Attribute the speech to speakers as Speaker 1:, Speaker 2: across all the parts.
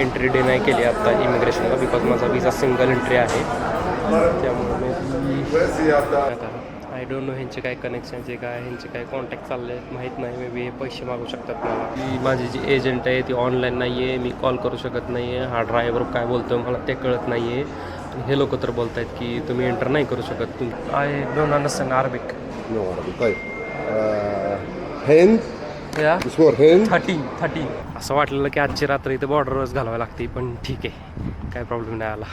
Speaker 1: Entry day नाही केली. आता इमिग्रेशनला बिकॉज माझा विजा सिंगल एंट्री आहे. त्यामुळे आय डोंट नो ह्यांचे काय कनेक्शन जे काय ह्यांचे काय कॉन्टॅक्ट चालले माहीत नाही. मे बी हे पैसे मागू शकतात मला. की माझी जी एजंट आहे ती ऑनलाईन नाही आहे मी कॉल करू शकत नाही आहे हा ड्रायव्हर काय बोलतो मला ते कळत नाही आहे हे लोक तर बोलत आहेत की तुम्ही एंटर नाही करू शकत. तुम्ही I
Speaker 2: don't understand Arabic no हेन
Speaker 1: या थर्टी थर्टी असं वाटलेलं की आजची रात्र इथं बॉर्डरवरच घालावी लागते पण ठीक आहे. काय प्रॉब्लेम नाही आला.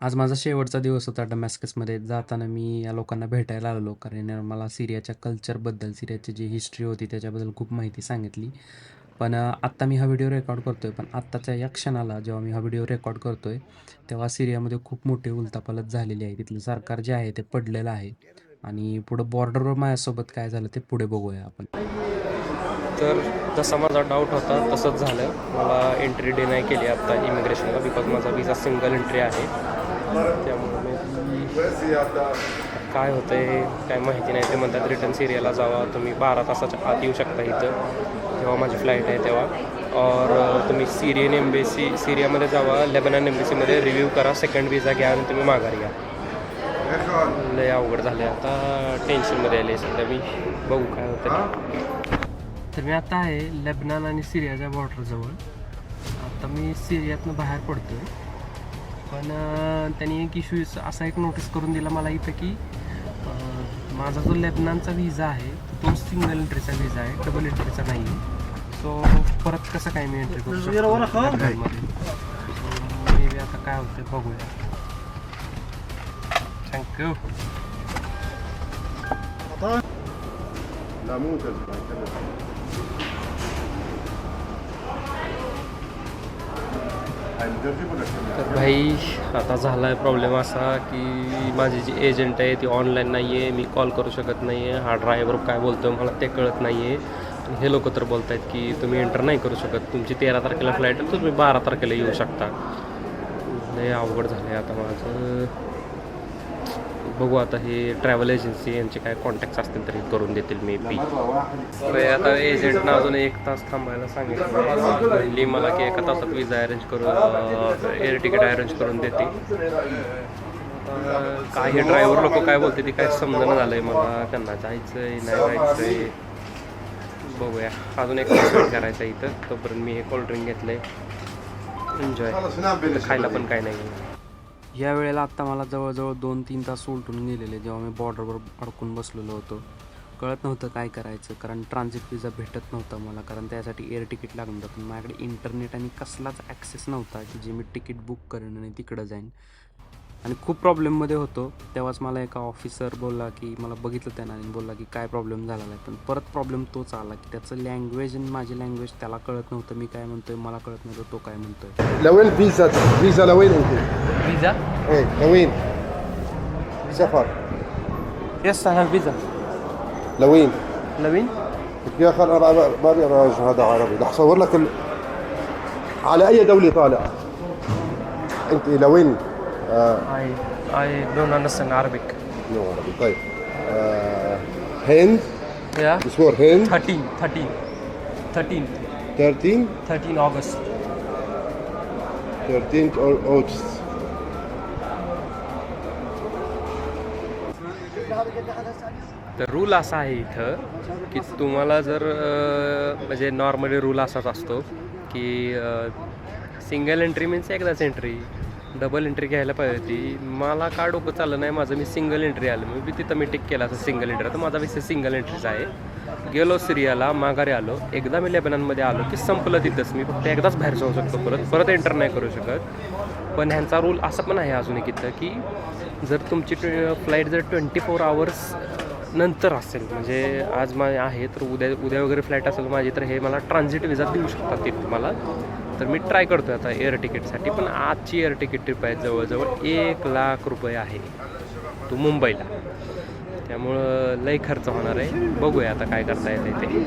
Speaker 1: आज माझा शेवटचा दिवस होता डमॅस्कसमध्ये जाताना मी या लोकांना भेटायला आलो कारण मला सिरियाच्या कल्चरबद्दल सिरियाची जी हिस्ट्री होती त्याच्याबद्दल खूप माहिती सांगितली. पण आत्ता मी हा व्हिडिओ रेकॉर्ड करतो आहे पण आत्ताच्या या क्षणाला जेव्हा मी हा व्हिडिओ रेकॉर्ड करतो आहे तेव्हा सिरियामध्ये खूप मोठी उलथापालथ झालेली आहे. तिथलं सरकार जे आहे ते पडलेलं आहे. आणि पुढं बॉर्डरवर माझ्यासोबत काय झालं ते पुढे बघूया आपण. तर जसा माझा डाऊट होता तसंच झालं. मला एंट्री डिनाय केली आत्ता इमिग्रेशनला बिकॉज माझा विजा सिंगल एंट्री आहे. त्यामुळे काय होतं आहे काय माहिती नाही. ते म्हणतात रिटर्न सिरियाला जावा. तुम्ही बारा तासाच्या आत येऊ शकता इथं. जेव्हा माझी फ्लाईट आहे तेव्हा. और तुम्ही सिरियन एम्बेसी सिरियामध्ये जावा. लेबनन एम्बेसीमध्ये रिव्ह्यू करा. सेकंड विजा घ्या आणि तुम्ही माघारी या. लय अवघड झाले आता टेन्शनमध्ये आले सध्या मी. बघू काय होतं तर मी आता आहे लेबनान आणि सिरियाच्या बॉर्डरजवळ आता मी सिरियातनं बाहेर पडतो आहे पण त्यांनी एक इश्यू असा एक नोटीस करून दिला मला इथं की माझा जो लेबनानचा व्हिजा आहे तो सिंगल एंट्रीचा व्हिजा आहे डबल एंट्रीचा नाही आहे. सो परत कसं काय मी एंट्री करू शकतो? मे बी आता काय होतं बघूया. थँक्यू तर भाई आता झाला आहे प्रॉब्लेम असा की माझी जी एजंट आहे ती ऑनलाईन नाही आहे मी कॉल करू शकत नाही आहे हा ड्रायव्हर काय बोलतो मला ते कळत नाही आहे हे लोक तर बोलत आहेत की तुम्ही एंटर नाही करू शकत. तुमची तेरा तारखेला फ्लाईट आहे तुम्ही बारा तारखेला येऊ शकता. लय अवघड झालं आहे आता माझं. बघू आता हे ट्रॅव्हल एजन्सी यांचे काय कॉन्टॅक्ट असतील तरी करून देतील मे बी आता एजंटनं अजून एक तास थांबायला सांगितलं. मला की एका तासात विजा अरेंज करून एअर तिकीट अरेंज करून देते काही ड्रायव्हर लोक काय बोलते ते काय समजणं झालं आहे मला. त्यांना जायचं आहे नाही जायचं आहे बघूया. अजून एक वेट करायचं इथं. तोपर्यंत मी हे कोल्ड्रिंक
Speaker 2: घेतलं आहे एन्जॉय
Speaker 1: खायला पण काय नाही. या वेळेला आत्ता मला जवळजवळ दोन तीन तास उलटून गेलेले जेव्हा मी बॉर्डरवर अडकून बसलेलो होतो. कळत नव्हतं काय करायचं कारण ट्रान्झिट व्हिजा भेटत नव्हता मला कारण त्यासाठी एअर तिकीट लागून जातं माझ्याकडे इंटरनेट आणि कसलाच ॲक्सेस नव्हता की जे मी तिकीट बुक करेन आणि तिकडं जाईन. आणि खूप प्रॉब्लेममध्ये होतो तेव्हाच मला एका ऑफिसर बोलला की मला बघितलं त्यानं आणि बोलला की काय प्रॉब्लेम झाला आहे पण परत प्रॉब्लेम तोच आला की त्याचं लँग्वेज आणि माझी लँग्वेज त्याला कळत नव्हतं मी काय म्हणतोय मला कळत नव्हतं तो काय म्हणतोय
Speaker 2: لوين فيزا فيزا لوين انت؟
Speaker 1: Visa
Speaker 2: ايه لوين؟ سفر
Speaker 1: yes I have visa
Speaker 2: لوين؟
Speaker 1: Naveen
Speaker 2: يا اخي انا ما بقرا هذا عربي رح اصور لك ال... على اي دوله طالع؟ انت لوين؟ آه
Speaker 1: I I don't understand Arabic.
Speaker 2: نو عربي طيب آه هند
Speaker 1: Yeah.
Speaker 2: باسبور هند
Speaker 1: 13, 13, 13,
Speaker 2: 13
Speaker 1: 13 August.
Speaker 2: 13 اوغست
Speaker 1: तर रूल असा आहे इथं की तुम्हाला जर अं, म्हणजे नॉर्मली रूल असाच असतो की सिंगल एंट्री मीन्स एकदाच एंट्री डबल एंट्री घ्यायला पाहिजे होती. मला का डोकं चाललं नाही? माझं मी सिंगल एंट्री आलं. मी बी तिथं मी टिक केला असं सिंगल एंट्री तर माझा विषय सिंगल एंट्रीचा आहे. गेलो सिरियाला माघारी आलो. एकदा मी लेबननमध्ये आलो की संपलं तिथंच. मी फक्त एकदाच बाहेर जाऊ शकतो परत. परत एंटर नाही करू शकत. पण ह्यांचा रूल असा पण आहे अजून एक इथं की जर तुमची फ्लाईट जर ट्वेंटी फोर आवर्स नंतर असेल म्हणजे आज मा आहे तर उद्या उद्या वगैरे फ्लाईट असेल माझी तर हे मला ट्रान्झिट विजा देऊ शकतात ते मला. तर मी ट्राय करतो आता एअर तिकीटसाठी पण आजची एअर तिकीट ट्रिप आहे जवळजवळ एक लाख रुपये आहे. तो मुंबईला. त्यामुळं लई खर्च होणार आहे. बघूया आता काय करता येतं ते.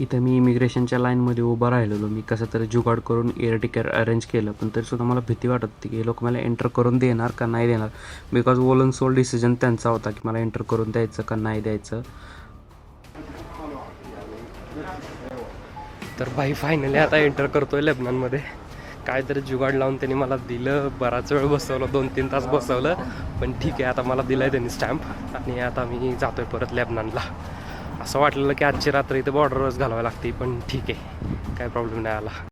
Speaker 3: इथं मी इमिग्रेशनच्या लाईनमध्ये उभा राहिलेलो. मी कसं तरी जुगाड करून एअर तिकीट अरेंज केलं. पण तरीसुद्धा मला भीती वाटत होती की हे लोक मला एंटर करून देणार का नाही देणार? बिकॉज ओलन सोल डिसिजन त्यांचा होता की मला एंटर करून द्यायचं का नाही द्यायचं.
Speaker 1: तर भाई फायनली आता एंटर करतोय लेबनानमध्ये काहीतरी जुगाड लावून त्यांनी मला दिलं बराच वेळ बसवलं दोन तीन तास बसवलं. पण ठीक आहे आता मला दिलं आहे त्यांनी स्टॅम्प आणि आता मी जातोय परत लेबनानला असं वाटलेलं की आजची रात्र इथे बॉर्डरच घालावी लागते पण ठीक आहे. काय प्रॉब्लेम नाही आला.